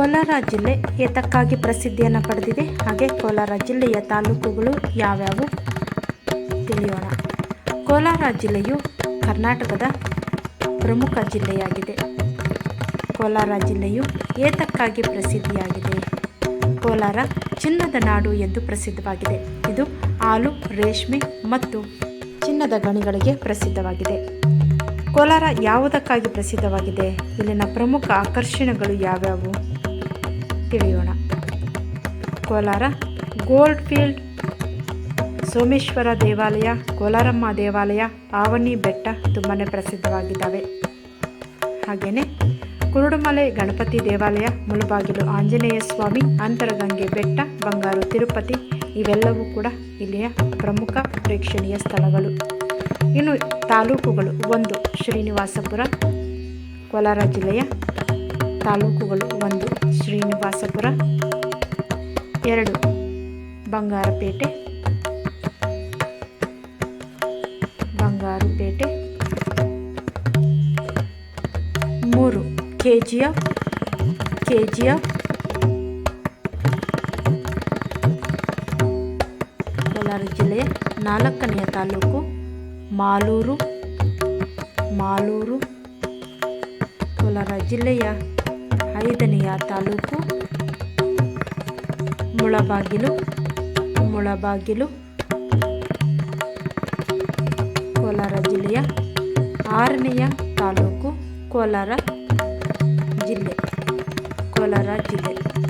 ಕೋಲಾರ ಜಿಲ್ಲೆ ಏತಕ್ಕಾಗಿ ಪ್ರಸಿದ್ಧಿಯನ್ನು ಪಡೆದಿದೆ? ಹಾಗೆ ಕೋಲಾರ ಜಿಲ್ಲೆಯ ತಾಲೂಕುಗಳು ಯಾವ್ಯಾವು? ತಿಳಿಯೋಣ. ಕೋಲಾರ ಜಿಲ್ಲೆಯು ಕರ್ನಾಟಕದ ಪ್ರಮುಖ ಜಿಲ್ಲೆಯಾಗಿದೆ. ಕೋಲಾರ ಜಿಲ್ಲೆಯು ಏತಕ್ಕಾಗಿ ಪ್ರಸಿದ್ಧಿಯಾಗಿದೆ? ಕೋಲಾರ ಚಿನ್ನದ ನಾಡು ಎಂದು ಪ್ರಸಿದ್ಧವಾಗಿದೆ. ಇದು ಹಾಲು, ರೇಷ್ಮೆ ಮತ್ತು ಚಿನ್ನದ ಗಣಿಗಳಿಗೆ ಪ್ರಸಿದ್ಧವಾಗಿದೆ. ಕೋಲಾರ ಯಾವುದಕ್ಕಾಗಿ ಪ್ರಸಿದ್ಧವಾಗಿದೆ? ಇಲ್ಲಿನ ಪ್ರಮುಖ ಆಕರ್ಷಣೆಗಳು ಯಾವ್ಯಾವು? ತಿಳಿಯೋಣ. ಕೋಲಾರ ಗೋಲ್ಡ್ ಫೀಲ್ಡ್ ಸೋಮೇಶ್ವರ ದೇವಾಲಯ, ಕೋಲಾರಮ್ಮ ದೇವಾಲಯ ಆವನಿ ಬೆಟ್ಟ ತುಂಬಾ ಪ್ರಸಿದ್ಧವಾಗಿದ್ದಾವೆ. ಹಾಗೆಯೇ ಕುರುಡುಮಲೆ ಗಣಪತಿ ದೇವಾಲಯ, ಮುಳುಬಾಗಿಲು ಆಂಜನೇಯ ಸ್ವಾಮಿ, ಅಂತರಗಂಗೆ ಬೆಟ್ಟ, ಬಂಗಾರು ತಿರುಪತಿ ಇವೆಲ್ಲವೂ ಕೂಡ ಇಲ್ಲಿಯ ಪ್ರಮುಖ ಪ್ರೇಕ್ಷಣೀಯ ಸ್ಥಳಗಳು. ಇನ್ನು ತಾಲೂಕುಗಳು ಒಂದು, ಶ್ರೀನಿವಾಸಪುರ, ಕೋಲಾರ ಜಿಲ್ಲೆಯ ತಾಲೂಕುಗಳು ಒಂದು, ಶ್ರೀನಿವಾಸಪುರ, ಎರಡು, ಬಂಗಾರಪೇಟೆ ಬಂಗಾರಪೇಟೆ, ಮೂರು K G F K G F Kolar ಜಿಲ್ಲೆಯ ನಾಲ್ಕನೆಯ ತಾಲೂಕು, ಮಾಲೂರು ಮಾಲೂರು, ಕೋಲಾರ ಜಿಲ್ಲೆಯ ಐದನೆಯ ತಾಲೂಕು. ಮುಳಬಾಗಿಲು ಮುಳಬಾಗಿಲು. ಕೋಲಾರ ಜಿಲ್ಲೆಯ ಆರನೆಯ ತಾಲೂಕು ಕೋಲಾರ ಜಿಲ್ಲೆ. ಕೋಲಾರ ಜಿಲ್ಲೆ.